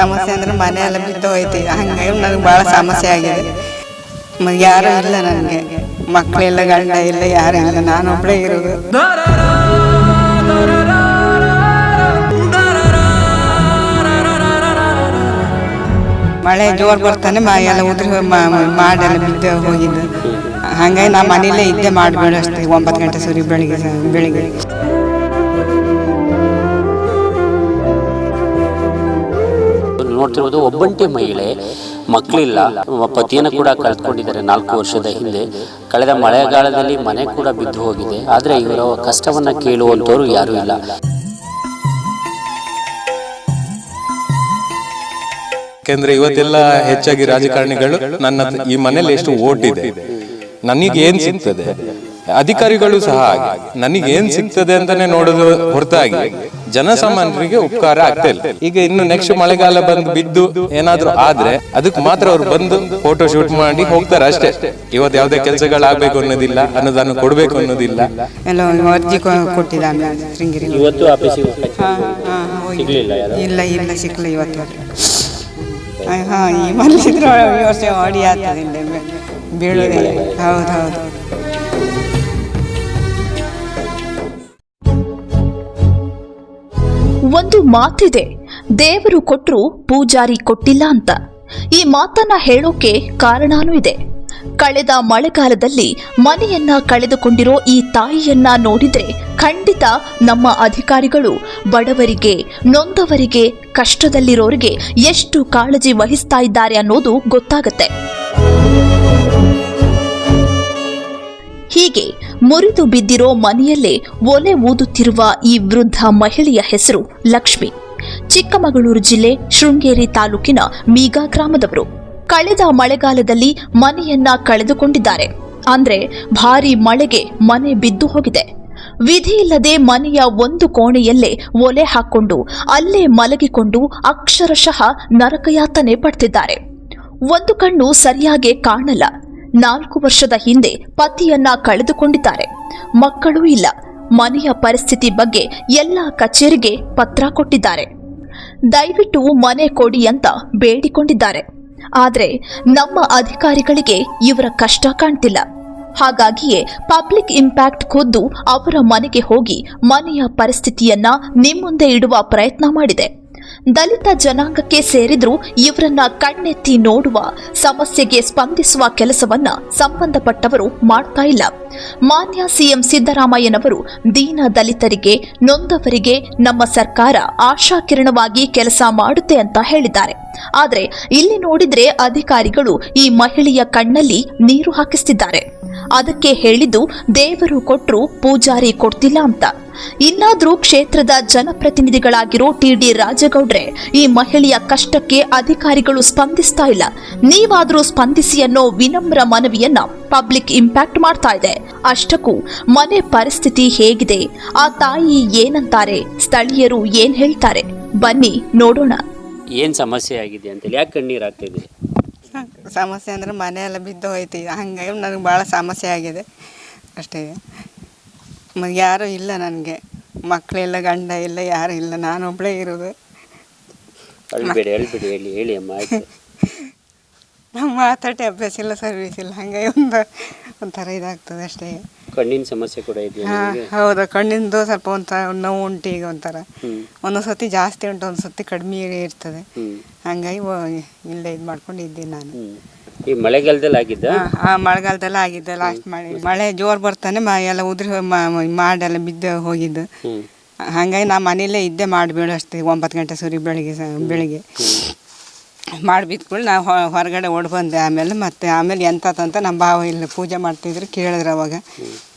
ಸಮಸ್ಯೆ ಅಂದ್ರೆ ಮನೆ ಎಲ್ಲ ಬಿದ್ದು ಹೋಯ್ತು ಈಗ ಹಂಗಾಗಿ ನನಗೆ ಭಾಳ ಸಮಸ್ಯೆ ಆಗಿದೆ. ಯಾರು ಇಲ್ಲ ನನಗೆ. ಮಕ್ಕಳಿಲ್ಲ ಗಂಡ ಇಲ್ಲ, ಯಾರು ಇಲ್ಲ. ನಾನೊಬ್ಬಳೇ ಇರೋದು. ಮಳೆ ಜೋರು ಬರ್ತಾನೆ, ಮಾ ಎಲ್ಲ ಉದುರಿ ಮಾಡೆಲ್ಲ ಬಿದ್ದು ಹೋಗಿದ್ದು. ಹಂಗಾಗಿ ನಾ ಮನೇಲೇ ಇದ್ದೆ ಮಾಡಬೇಡ ಅಷ್ಟೇ, ಒಂಬತ್ತು ಗಂಟೆ ಸರಿ ಬೆಳಿಗ್ಗೆ ಬೆಳಿಗ್ಗೆ. ನೋಡ್ತಿರೋದು ಒಬ್ಬಂಟಿ ಮಹಿಳೆ. ಮಕ್ಕಳಿಲ್ಲ. ಪತಿಯನ್ನು ಕೂಡ ಕಳೆದುಕೊಂಡಿದ್ದಾರೆ ನಾಲ್ಕು ವರ್ಷದ ಹಿಂದೆ. ಕಳೆದ ಮಳೆಗಾಲದಲ್ಲಿ ಮನೆ ಕೂಡ ಬಿದ್ದು ಹೋಗಿದೆ. ಆದರೆ ಇವರ ಕಷ್ಟವನ್ನ ಕೇಳುವಂತವರು ಯಾರೂ ಇಲ್ಲ. ಯಾಕೆಂದ್ರೆ ಇವತ್ತೆಲ್ಲ ಹೆಚ್ಚಾಗಿ ರಾಜಕಾರಣಿಗಳು ನನ್ನ ಈ ಮನೇಲಿ ಎಷ್ಟು ಓಟ್ ಇದೆ. ನನಗೆ ಏನ್ ಸಿಗ್ತದೆ? ಅಧಿಕಾರಿಗಳು ಸಹ ಹಾಗೆ. ನನಗೆ ಏನ್ ಸಿಗ್ತದೆ ಅಂತಾನೆ ನೋಡೋದು ಹೊರತಾಗಿ ಜನಸಾಮಾನ್ಯರಿಗೆ ಉಪಕಾರ ಆಗ್ತಾ ಇಲ್ಲ. ಈಗ ಇನ್ನು ನೆಕ್ಸ್ಟ್ ಮಳೆಗಾಲ ಬಂದು ಬಿದ್ದು ಏನಾದ್ರೂ ಆದ್ರೆ ಅದಕ್ಕೆ ಮಾತ್ರ ಅವ್ರು ಬಂದು ಫೋಟೋ ಶೂಟ್ ಮಾಡಿ ಹೋಗ್ತಾರೆ ಅಷ್ಟೇ. ಇವತ್ತು ಯಾವ್ದೇ ಕೆಲಸಗಳಾಗ್ಬೇಕು ಅನ್ನೋದಿಲ್ಲ ಅನುದಾನ ಕೊಡ್ಬೇಕು ಅನ್ನೋದಿಲ್ಲ. ಎಲ್ಲ ಅರ್ಜಿ ಕೊ- ಕೊಟ್ಟಿದ್ದಾನೆ ಶೃಂಗೇರಿ ಇವತ್ತು ಆಫೀಸಿಗೆ ಹಾ, ಹಾ, ಸಿಗ್ಲಿಲ್ಲ ಯಾರು? ಇಲ್ಲ ಇಲ್ಲ ಸಿಕ್ಕಲ್ಲ ಇವತ್ತು ಹಾಂ ಈ ಮಲ್ಲಿದ್ರೆ ಈ ವರ್ಷ ಅಡಿ ಆಗ್ತದೆ ಇಲ್ಲಿ ಹೌದು ಹೌದು. ಮಾತಿದೆ. ದೇವರು ಕೊಟ್ಟರು ಪೂಜಾರಿ ಕೊಟ್ಟಿಲ್ಲ ಅಂತ. ಈ ಮಾತನ್ನ ಹೇಳೋಕೆ ಕಾರಣನೂ ಇದೆ. ಕಳೆದ ಮಳೆಗಾಲದಲ್ಲಿ ಮನೆಯನ್ನ ಕಳೆದುಕೊಂಡಿರೋ ಈ ತಾಯಿಯನ್ನ ನೋಡಿದ್ರೆ ಖಂಡಿತ ನಮ್ಮ ಅಧಿಕಾರಿಗಳು ಬಡವರಿಗೆ, ನೊಂದವರಿಗೆ, ಕಷ್ಟದಲ್ಲಿರೋರಿಗೆ ಎಷ್ಟು ಕಾಳಜಿ ವಹಿಸ್ತಾ ಇದ್ದಾರೆ ಅನ್ನೋದು ಗೊತ್ತಾಗತ್ತೆ. ಹೀಗೆ ಮುರಿದು ಬಿದ್ದಿರೋ ಮನೆಯಲ್ಲೇ ಒಲೆ ಊದುತ್ತಿರುವ ಈ ವೃದ್ಧ ಮಹಿಳೆಯ ಹೆಸರು ಲಕ್ಷ್ಮಿ. ಚಿಕ್ಕಮಗಳೂರು ಜಿಲ್ಲೆ ಶೃಂಗೇರಿ ತಾಲೂಕಿನ ಮೀಗಾ ಗ್ರಾಮದವರು. ಕಳೆದ ಮಳೆಗಾಲದಲ್ಲಿ ಮನೆಯನ್ನ ಕಳೆದುಕೊಂಡಿದ್ದಾರೆ. ಅಂದ್ರೆ ಭಾರಿ ಮಳೆಗೆ ಮನೆ ಬಿದ್ದು ಹೋಗಿದೆ. ವಿಧಿಯಿಲ್ಲದೆ ಮನೆಯ ಒಂದು ಕೋಣೆಯಲ್ಲೇ ಒಲೆ ಹಾಕೊಂಡು ಅಲ್ಲೇ ಮಲಗಿಕೊಂಡು ಅಕ್ಷರಶಃ ನರಕಯಾತನೆ ಪಡ್ತಿದ್ದಾರೆ. ಒಂದು ಕಣ್ಣು ಸರಿಯಾಗಿ ಕಾಣಲ್ಲ. ನಾಲ್ಕು ವರ್ಷದ ಹಿಂದೆ ಪತಿಯನ್ನ ಕಳೆದುಕೊಂಡಿದ್ದಾರೆ. ಮಕ್ಕಳೂ ಇಲ್ಲ. ಮನೆಯ ಪರಿಸ್ಥಿತಿ ಬಗ್ಗೆ ಎಲ್ಲ ಕಚೇರಿಗೆ ಪತ್ರ ಕೊಟ್ಟಿದ್ದಾರೆ. ದಯವಿಟ್ಟು ಮನೆ ಕೊಡಿ ಅಂತ ಬೇಡಿಕೊಂಡಿದ್ದಾರೆ. ಆದರೆ ನಮ್ಮ ಅಧಿಕಾರಿಗಳಿಗೆ ಇವರ ಕಷ್ಟ ಕಾಣ್ತಿಲ್ಲ. ಹಾಗಾಗಿಯೇ ಪಬ್ಲಿಕ್ ಇಂಪ್ಯಾಕ್ಟ್ ಖುದ್ದು ಅವರ ಮನೆಗೆ ಹೋಗಿ ಮನೆಯ ಪರಿಸ್ಥಿತಿಯನ್ನ ನಿಮ್ಮುಂದೆ ಇಡುವ ಪ್ರಯತ್ನ ಮಾಡಿದೆ. ದಲಿತ ಜನಾಂಗಕ್ಕೆ ಸೇರಿದ್ರೂ ಇವರನ್ನ ಕಣ್ಣೆತ್ತಿ ನೋಡುವ, ಸಮಸ್ಯೆಗೆ ಸ್ಪಂದಿಸುವ ಕೆಲಸವನ್ನ ಸಂಬಂಧಪಟ್ಟವರು ಮಾಡ್ತಾ ಇಲ್ಲ. ಮಾನ್ಯ ಸಿಎಂ ಸಿದ್ದರಾಮಯ್ಯನವರು ದೀನ ದಲಿತರಿಗೆ, ನೊಂದವರಿಗೆ ನಮ್ಮ ಸರ್ಕಾರ ಆಶಾಕಿರಣವಾಗಿ ಕೆಲಸ ಮಾಡುತ್ತೆ ಅಂತ ಹೇಳಿದ್ದಾರೆ. ಆದರೆ ಇಲ್ಲಿ ನೋಡಿದ್ರೆ ಅಧಿಕಾರಿಗಳು ಈ ಮಹಿಳೆಯ ಕಣ್ಣಲ್ಲಿ ನೀರು ಹಾಕಿಸ್ತಿದ್ದಾರೆ. ಅದಕ್ಕೆ ಹೇಳಿದ್ದು, ದೇವರು ಕೊಟ್ಟರು ಪೂಜಾರಿ ಕೊಡ್ತಿಲ್ಲ ಅಂತ. ಇನ್ನಾದ್ರೂ ಕ್ಷೇತ್ರದ ಜನಪ್ರತಿನಿಧಿಗಳಾಗಿರೋ ಟಿ ಡಿ ರಾಜಗೌಡ್ರೆ, ಈ ಮಹಿಳೆಯ ಕಷ್ಟಕ್ಕೆ ಅಧಿಕಾರಿಗಳು ಸ್ಪಂದಿಸ್ತಾ ಇಲ್ಲ. ನೀವಾದ್ರೂ ಸ್ಪಂದಿಸಿ ಅನ್ನೋ ವಿನಮ್ರ ಮನವಿಯನ್ನ ಪಬ್ಲಿಕ್ ಇಂಪ್ಯಾಕ್ಟ್ ಮಾಡ್ತಾ ಇದೆ. ಅಷ್ಟಕ್ಕೂ ಮನೆ ಪರಿಸ್ಥಿತಿ ಹೇಗಿದೆ. ಆ ತಾಯಿ ಏನಂತಾರೆ? ಸ್ಥಳೀಯರು ಏನ್ ಹೇಳ್ತಾರೆ? ಬನ್ನಿ ನೋಡೋಣ. ಏನ್ ಸಮಸ್ಯೆ ಆಗಿದೆ ಅಂತ ಯಾಕೆ ಕಣ್ಣೀರು ಆಗ್ತಿದೆ ಸಮಸ್ಯೆ ಅಂದರೆ ಮನೆಯೆಲ್ಲ ಬಿದ್ದು ಹೋಯ್ತು. ಈಗ ಹಂಗಾಗಿ ನನಗೆ ಭಾಳ ಸಮಸ್ಯೆ ಆಗಿದೆ. ಅಷ್ಟೇ. ಯಾರೂ ಇಲ್ಲ ನನಗೆ. ಮಕ್ಕಳಿಲ್ಲ ಗಂಡ ಇಲ್ಲ ಯಾರೂ ಇಲ್ಲ. ನಾನು ಒಬ್ಬಳೇ ಇರೋದು ನಾವು ಮಾತಾಡಿ ಅಭ್ಯಾಸ ಇಲ್ಲ ಸರ್ವಿಸ್ ಇಲ್ಲ. ಹಂಗಾಗಿ ಒಂದು ಒಂಥರ ಇದಾಗ್ತದೆ ಅಷ್ಟೇ. ಕಣ್ಣಿನ ಸಮಸ್ಯೆ ಕೂಡ ಇದೆಯಾ ಹಾಂ ನಿಮಗೆ? ಹೌದು. ಕಣ್ಣಿಂದು ಸ್ವಲ್ಪ ಒಂಥರ ನೋವು ಉಂಟು ಈಗ ಒಂಥರ. ಹ್ಮ್. ಒಂದೊಂದು ಸತಿ ಜಾಸ್ತಿ ಉಂಟು ಒಂದು ಸತಿ ಕಡಿಮೆ ಇರ್ತದೆ. ಹ್ಮ್. ಹಂಗಾಗಿ ಇಲ್ಲ ಇಲ್ಲೇ ಇದು ಮಾಡ್ಕೊಂಡು ಇದ್ದೀನಿ ನಾನು. ಹ್ಮ್. ಈ ಮಳೆಗಾಲದಲ್ಲಿ ಆಗಿದ್ದ? ಆ ಮಳೆಗಾಲದಲ್ಲಿ ಆಗಿದ್ದೆ. ಲಾಸ್ಟ್ ಮಳೆ ಮಳೆ ಜೋರ್ ಬರ್ತಾನೆ ಮ ಎಲ್ಲ ಉದುರಿ ಮ- ಮಾಡೆಲ್ಲ ಬಿದ್ದು ಹೋಗಿದ್ದು. ಹ್ಮ್. ಹಂಗಾಗಿ ನಾ ಮನೇಲೇ ಇದ್ದೆ ಮಾಡಿಬೇಡ ಅಷ್ಟೇ ಒಂಬತ್ತು ಗಂಟೆ ಸೂರಿ ಬೆಳಿಗ್ಗೆ ಸ ಬೆಳಿಗ್ಗೆ. ಮಾಡಿ ಬಿದ್ಕೊಂಡು ನಾವು ಹೊರಗಡೆ ಓಡಿ ಬಂದೆ ಆಮೇಲೆ ಮತ್ತೆ ಆಮೇಲೆ ಎಂತಂತ ನಮ್ಮ ಭಾವ ಇಲ್ಲಿ ಪೂಜೆ ಮಾಡ್ತಿದ್ರು ಕೇಳಿದ್ರು ಅವಾಗ.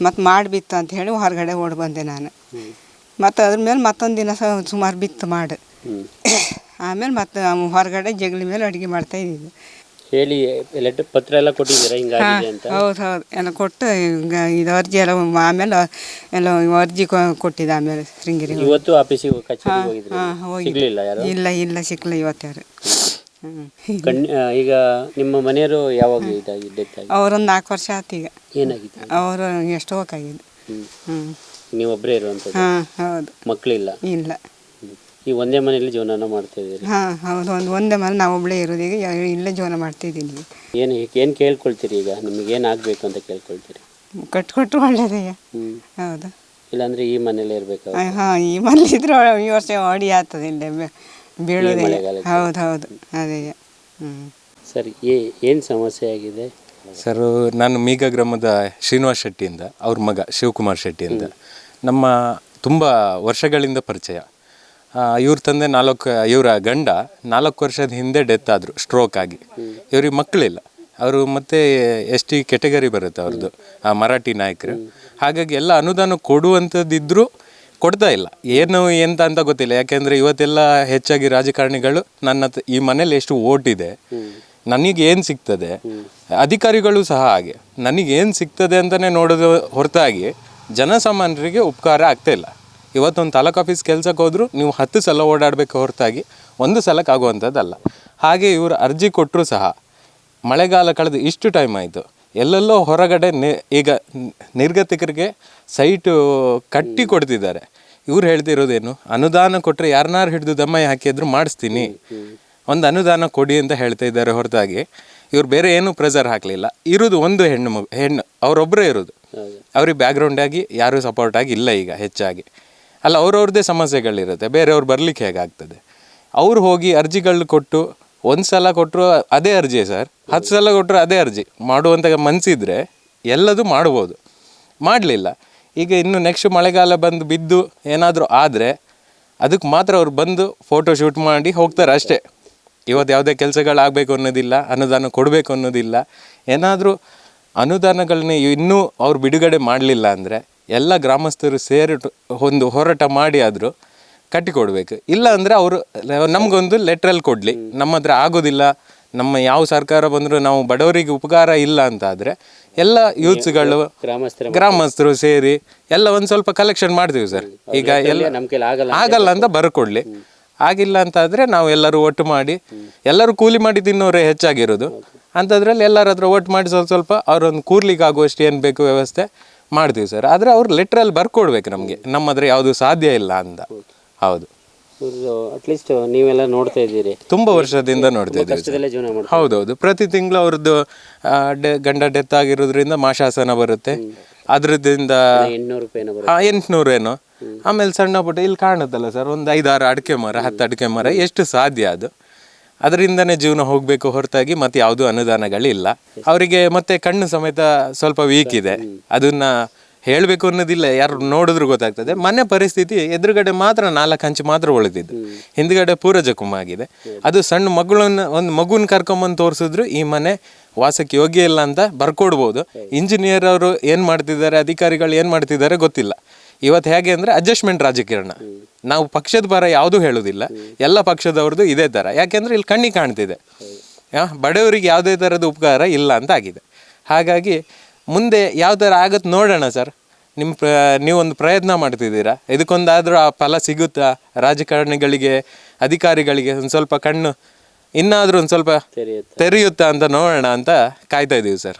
ಮತ್ತು ಮಾಡಿ ಬಿತ್ತು ಅಂತ ಹೇಳಿ ಹೊರಗಡೆ ಓಡಿ ಬಂದೆ ನಾನು. ಮತ್ತು ಅದ್ರ ಮೇಲೆ ಮತ್ತೊಂದು ದಿನ ಸಹ ಸುಮಾರು ಬಿತ್ತು ಮಾಡಿ. ಆಮೇಲೆ ಮತ್ತೆ ಹೊರಗಡೆ ಜಗಲಿ ಮೇಲೆ ಅಡುಗೆ ಮಾಡ್ತಾ ಇದ್ದಿದ್ದು. ಹೇಳಿ ಲೆಟರ್ ಪತ್ರ ಎಲ್ಲ ಕೊಟ್ಟಿದ್ದೀರಾ? ಹಿಂಗಾಗಿದೆ ಅಂತ? ಹೌದು ಹೌದು. ಎಲ್ಲ ಕೊಟ್ಟು ಇದು ಅರ್ಜಿ ಎಲ್ಲ ಆಮೇಲೆ ಎಲ್ಲ ಅರ್ಜಿ ಕೊಟ್ಟಿದ್ದೆ ಆಮೇಲೆ ಶೃಂಗೇರಿ. ಇವತ್ತು ಆಫೀಸಿಗೆ ಕಚೇರಿಗೆ ಹೋಗಿದ್ರು? ಯಾರು? ಇಲ್ಲ ಇಲ್ಲ ಸಿಕ್ಕಲ್ಲ ಇವತ್ತು ಯಾರು. ಕಣ್ ಈಗ ನಿಮ್ಮ ಮನೆಯವರು ಯಾವಾಗ ಇದಾಗಿ ಡೆತ್ ಆಗಿ? ಅವರೊಂದು ನಾಲ್ಕು ವರ್ಷ ಆಯ್ತು ಈಗ. ಏನಾಗಿತ್ತು? ಅವರು ಎಷ್ಟು ಹೋಗಾಗಿದ್ದು ಹ್ಞೂ ನೀವೊಬ್ಬರೇ ಇರುವಂಥದ್ದು? ಹಾಂ ಹೌದು. ಮಕ್ಕಳಿಲ್ಲ ಇಲ್ಲ. ಈ ಒಂದೇ ಮನೆಯಲ್ಲಿ ಜೀವನ ಮಾಡ್ತಾ ಇದ್ದೀರಿ? ಹಾಂ ಹೌದು. ಒಂದು ಒಂದೇ ಮನೆ ನಾವು ಒಬ್ಬಳೇ ಇರೋದು ಈಗ. ಯಾ- ಇಲ್ಲೇ ಜೀವನ ಮಾಡ್ತಿದ್ದೀನಿ ಏನು ಏನು ಕೇಳ್ಕೊಳ್ತೀರಿ ಈಗ? ನಿಮ್ಗೆ ಏನು ಆಗಬೇಕು ಅಂತ ಕೇಳ್ಕೊಳ್ತೀರಿ? ಕಟ್ಕೊಟ್ರು ಒಳ್ಳೇದೇ ಹ್ಞೂ ಹೌದು. ಇಲ್ಲಾಂದ್ರೆ ಈ ಮನೇಲೇ ಇರಬೇಕು ಹಾಂ ಈ ಮನೇಲಿದ್ರೆ ಈ ವರ್ಷ ಓಡಿ ಆಗ್ತದೆ ಇಲ್ಲೇ. ಬೆ- ಬೀಳೋದೇ ಮಳೆಗಾಲಕ್ಕೆ. ಹೌದು ಹೌದು. ಅದೇ ಹ್ಞೂ ಸರಿ ಏ ಏನು ಸಮಸ್ಯೆ ಆಗಿದೆ? ಸರ್ ನಾನು ಮೀಗ ಗ್ರಾಮದ ಶ್ರೀನಿವಾಸ್ ಶೆಟ್ಟಿಯಿಂದ ಅವ್ರ ಮಗ ಶಿವಕುಮಾರ್ ಶೆಟ್ಟಿಯಿಂದ. ಅಂತ ನಮ್ಮ ತುಂಬ ವರ್ಷಗಳಿಂದ ಪರಿಚಯ. ಇವ್ರ ತಂದೆ ನಾಲ್ಕು ಇವರ ಗಂಡ ನಾಲ್ಕು ವರ್ಷದ ಹಿಂದೆ ಡೆತ್ ಆದರು ಸ್ಟ್ರೋಕ್ ಆಗಿ. ಇವ್ರಿಗೆ ಮಕ್ಕಳಿಲ್ಲ. ಅವರು ಮತ್ತೆ ಎಸ್ ಟಿ ಕೆಟಗರಿ ಬರುತ್ತೆ ಅವ್ರದ್ದು ಆ ಮರಾಠಿ ನಾಯಕರು. ಹಾಗಾಗಿ ಎಲ್ಲ ಅನುದಾನ ಕೊಡುವಂಥದ್ದಿದ್ರೂ ಕೊಡ್ತಾ ಇಲ್ಲ. ಏನು ಎಂತ ಅಂತ ಗೊತ್ತಿಲ್ಲ. ಯಾಕೆಂದ್ರೆ ಇವತ್ತೆಲ್ಲ ಹೆಚ್ಚಾಗಿ ರಾಜಕಾರಣಿಗಳು ನನ್ನ ಈ ಮನೇಲಿ ಎಷ್ಟು ಓಟ್ ಇದೆ ನನಗೆ ಏನು ಸಿಗ್ತದೆ, ಅಧಿಕಾರಿಗಳು ಸಹ ಹಾಗೆ. ನನಗೆ ಏನು ಸಿಗ್ತದೆ ಅಂತಲೇ ನೋಡೋದು ಹೊರತಾಗಿ ಜನಸಾಮಾನ್ಯರಿಗೆ ಉಪಕಾರ ಆಗ್ತಾ ಇಲ್ಲ. ಇವತ್ತೊಂದು ತಾಲೂಕು ಆಫೀಸ್ ಕೆಲ್ಸಕ್ಕೆ ಹೋದ್ರು ನೀವು ಹತ್ತು ಸಲ ಓಡಾಡಬೇಕು ಹೊರತಾಗಿ ಒಂದು ಸಲಕ್ಕೆ ಆಗುವಂಥದ್ದಲ್ಲ. ಹಾಗೆ ಇವರು ಅರ್ಜಿ ಕೊಟ್ಟರು ಸಹ ಮಳೆಗಾಲ ಕಳೆದು ಇಷ್ಟು ಟೈಮ್ ಆಯಿತು. ಎಲ್ಲೆಲ್ಲೋ ಹೊರಗಡೆ ಈಗ ನಿರ್ಗತಿಕರಿಗೆ ಸೈಟು ಕಟ್ಟಿ ಕೊಡ್ತಿದ್ದಾರೆ. ಇವ್ರು ಹೇಳ್ತಿರೋದೇನು? ಅನುದಾನ ಕೊಟ್ಟರೆ ಯಾರನ್ನಾರು ಹಿಡಿದು ದಮ್ಮಯ್ಯ ಹಾಕಿದ್ರು ಮಾಡಿಸ್ತೀನಿ. ಒಂದು ಅನುದಾನ ಕೊಡಿ ಅಂತ ಹೇಳ್ತಾ ಇದ್ದಾರೆ ಹೊರತಾಗಿ. ಇವ್ರು ಬೇರೆ ಏನು ಪ್ರೆಸರ್ ಹಾಕಲಿಲ್ಲ. ಇರೋದು ಒಂದು ಹೆಣ್ಣು ಮಗು, ಹೆಣ್ಣು ಅವರೊಬ್ಬರೇ ಇರೋದು. ಅವ್ರಿಗೆ ಬ್ಯಾಕ್ಗ್ರೌಂಡ್ ಆಗಿ ಯಾರೂ ಸಪೋರ್ಟ್ ಆಗಿ ಇಲ್ಲ ಈಗ ಹೆಚ್ಚಾಗಿ. ಅಲ್ಲ, ಅವ್ರವ್ರದ್ದೇ ಸಮಸ್ಯೆಗಳಿರುತ್ತೆ. ಬೇರೆಯವ್ರು ಬರಲಿಕ್ಕೆ ಹೇಗಾಗ್ತದೆ? ಅವ್ರು ಹೋಗಿ ಅರ್ಜಿಗಳು ಕೊಟ್ಟು ಒಂದು ಸಲ ಕೊಟ್ಟರು ಅದೇ ಅರ್ಜಿ ಸರ್, ಹತ್ತು ಸಲ ಕೊಟ್ಟರು ಅದೇ ಅರ್ಜಿ. ಮಾಡುವಂಥ ಮನಸ್ಸಿದ್ರೆ ಎಲ್ಲದೂ ಮಾಡ್ಬೋದು. ಮಾಡಲಿಲ್ಲ. ಈಗ ಇನ್ನು ನೆಕ್ಸ್ಟ್ ಮಳೆಗಾಲ ಬಂದು ಬಿದ್ದು ಏನಾದರೂ ಆದರೆ ಅದಕ್ಕೆ ಮಾತ್ರ ಅವ್ರು ಬಂದು ಫೋಟೋ ಶೂಟ್ ಮಾಡಿ ಹೋಗ್ತಾರೆ ಅಷ್ಟೇ. ಇವತ್ತು ಯಾವುದೇ ಕೆಲಸಗಳಾಗಬೇಕು ಅನ್ನೋದಿಲ್ಲ, ಅನುದಾನ ಕೊಡಬೇಕು ಅನ್ನೋದಿಲ್ಲ. ಏನಾದರೂ ಅನುದಾನಗಳನ್ನ ಇನ್ನೂ ಅವ್ರು ಬಿಡುಗಡೆ ಮಾಡಲಿಲ್ಲ ಅಂದರೆ ಎಲ್ಲ ಗ್ರಾಮಸ್ಥರು ಸೇರಿ ಒಂದು ಹೋರಾಟ ಮಾಡಿ ಆದರೂ ಕಟ್ಟಿಕೊಡ್ಬೇಕು. ಇಲ್ಲ ಅಂದರೆ ಅವರು ನಮಗೊಂದು ಲೆಟ್ರಲ್ಲಿ ಕೊಡಲಿ. ನಮ್ಮ ಹತ್ರ ಆಗೋದಿಲ್ಲ. ನಮ್ಮ ಯಾವ ಸರ್ಕಾರ ಬಂದರೂ ನಾವು ಬಡವರಿಗೆ ಉಪಕಾರ ಇಲ್ಲ ಅಂತ ಆದರೆ ಎಲ್ಲ ಯೂತ್ಸ್ಗಳು ಗ್ರಾಮಸ್ಥರ ಗ್ರಾಮಸ್ಥರು ಸೇರಿ ಎಲ್ಲ ಒಂದು ಸ್ವಲ್ಪ ಕಲೆಕ್ಷನ್ ಮಾಡ್ತೀವಿ ಸರ್ ಈಗ ಎಲ್ಲ ಆಗಲ್ಲ ಆಗಲ್ಲ ಅಂತ ಬರ್ಕೊಡ್ಲಿ. ಆಗಿಲ್ಲ ಅಂತ ಆದ್ರೆ ನಾವು ಎಲ್ಲರೂ ಒಟ್ಟು ಮಾಡಿ ಎಲ್ಲರೂ ಕೂಲಿ ಮಾಡಿ ತಿನ್ನೋರೇ ಹೆಚ್ಚಾಗಿರೋದು. ಅಂಥದ್ರಲ್ಲಿ ಎಲ್ಲರ ಹತ್ರ ಒಟ್ಟು ಮಾಡಿ ಸ್ವಲ್ಪ ಸ್ವಲ್ಪ ಅವ್ರೊಂದು ಕೂರ್ಲಿಕ್ಕೆ ಆಗುವಷ್ಟು ಏನು ಬೇಕು ವ್ಯವಸ್ಥೆ ಮಾಡ್ತೀವಿ ಸರ್ ಆದರೆ ಅವ್ರು ಲೆಟ್ರಲ್ಲಿ ಬರ್ಕೊಡ್ಬೇಕು ನಮಗೆ. ನಮ್ಮ ಹತ್ರ ಯಾವುದು ಸಾಧ್ಯ ಇಲ್ಲ ಅಂತ. ಹೌದು. ಅಟ್ಲೀಸ್ಟ್ ನೀವೆಲ್ಲ ನೋಡ್ತಾ ಇದ್ದೀರಿ. ತುಂಬ ವರ್ಷದಿಂದ ನೋಡ್ತಾ ಇದ್ದೀವಿ ಜೀವನ ಹೌದೌದು. ಪ್ರತಿ ತಿಂಗಳು ಅವ್ರದ್ದು ಗಂಡ ಡೆತ್ ಆಗಿರೋದ್ರಿಂದ ಮಾಶಾಸನ ಬರುತ್ತೆ. ಅದ್ರದಿಂದ ಎಂಟ್ನೂರು ಏನೋ. ಆಮೇಲೆ ಸಣ್ಣ ಪುಟ್ಟ ಇಲ್ಲಿ ಕಾಣುತ್ತಲ್ಲ ಸರ್ ಒಂದು ಐದಾರು ಅಡಿಕೆ ಮರ ಹತ್ತು ಅಡಿಕೆ ಮರ ಎಷ್ಟು ಸಾಧ್ಯ ಅದು? ಅದರಿಂದನೇ ಜೀವನ ಹೋಗಬೇಕು ಹೊರತಾಗಿ ಮತ್ತೆ ಯಾವುದೂ ಅನುದಾನಗಳಿಲ್ಲ. ಅವರಿಗೆ ಮತ್ತೆ ಕಣ್ಣು ಸಮೇತ ಸ್ವಲ್ಪ ವೀಕ್ ಇದೆ. ಅದನ್ನ ಹೇಳಬೇಕು ಅನ್ನೋದಿಲ್ಲ. ಯಾರು ನೋಡಿದ್ರು ಗೊತ್ತಾಗ್ತದೆ. ಮನೆ ಪರಿಸ್ಥಿತಿ, ಎದುರುಗಡೆ ಮಾತ್ರ ನಾಲ್ಕು ಹಂಚು ಮಾತ್ರ ಉಳಿದಿದ್ದು ಹಿಂದ್ಗಡೆ ಪೂರ ಆಗಿದೆ. ಅದು ಸಣ್ಣ ಮಗಳನ್ನ, ಒಂದು ಮಗುನ ಕರ್ಕೊಂಬಂದು ತೋರಿಸಿದ್ರು ಈ ಮನೆ ವಾಸಕ್ಕೆ ಯೋಗ್ಯ ಇಲ್ಲ ಅಂತ ಬರ್ಕೊಡ್ಬೋದು. ಇಂಜಿನಿಯರ್ ಅವರು ಏನು ಮಾಡ್ತಿದ್ದಾರೆ, ಅಧಿಕಾರಿಗಳು ಏನು ಮಾಡ್ತಿದ್ದಾರೆ ಗೊತ್ತಿಲ್ಲ. ಇವತ್ತು ಹೇಗೆ ಅಂದರೆ ಅಡ್ಜಸ್ಟ್ಮೆಂಟ್ ರಾಜಕಾರಣ. ನಾವು ಪಕ್ಷದ ಪರ ಯಾವುದೂ ಹೇಳೋದಿಲ್ಲ. ಎಲ್ಲ ಪಕ್ಷದವ್ರದ್ದು ಇದೇ ಥರ. ಯಾಕೆಂದರೆ ಇಲ್ಲಿ ಕಣ್ಣಿಗೆ ಕಾಣ್ತಿದೆ. ಬಡವರಿಗೆ ಯಾವುದೇ ಥರದ ಉಪಕಾರ ಇಲ್ಲ ಅಂತ ಆಗಿದೆ. ಹಾಗಾಗಿ ಮುಂದೆ ಯಾವ ಥರ ಆಗತ್ತೆ ನೋಡೋಣ ಸರ್. ನಿಮ್ಮ ಪ್ರ ನೀವೊಂದು ಪ್ರಯತ್ನ ಮಾಡ್ತಿದ್ದೀರಾ? ಇದಕ್ಕೊಂದಾದರೂ ಆ ಫಲ ಸಿಗುತ್ತಾ? ರಾಜಕಾರಣಿಗಳಿಗೆ ಅಧಿಕಾರಿಗಳಿಗೆ ಒಂದು ಸ್ವಲ್ಪ ಕಣ್ಣು ಇನ್ನಾದರೂ ಒಂದು ಸ್ವಲ್ಪ ತೆರೆಯುತ್ತೆ. ತೆರೆಯುತ್ತಾ ಅಂತ ನೋಡೋಣ ಅಂತ ಕಾಯ್ತಾ ಇದ್ದೀವಿ ಸರ್.